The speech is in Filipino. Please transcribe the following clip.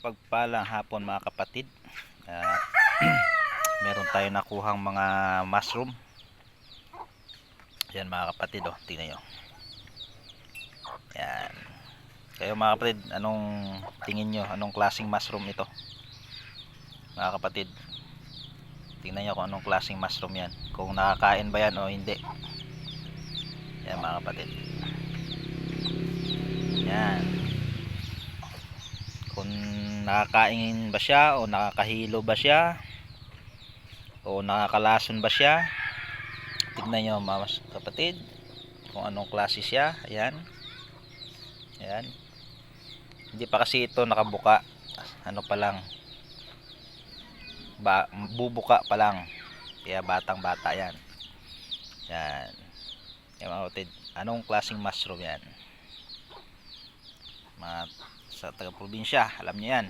Mapagpalang hapon mga kapatid. At meron tayo nakuhang mga mushroom. Yan mga kapatid oh, tingnan nyo. Yan. Kayo mga kapatid, anong tingin nyo? Anong klaseng mushroom ito? Mga kapatid. Tingnan nyo kung anong klaseng mushroom yan. Kung nakakain ba yan o hindi. Yan mga kapatid. Yan. Kung nakakain ba siya o nakakahilo ba siya o nakakalason ba siya. Tignan nyo mga kapatid kung anong klase siya. Ayan. Ayan. Hindi pa kasi ito nakabuka. Ano pa lang. Ba, bubuka pa lang. Kaya batang bata yan. Yan. Yan mga kapatid. Anong klaseng mushroom yan? Mga sa taga-probinsya. Alam niyo yan.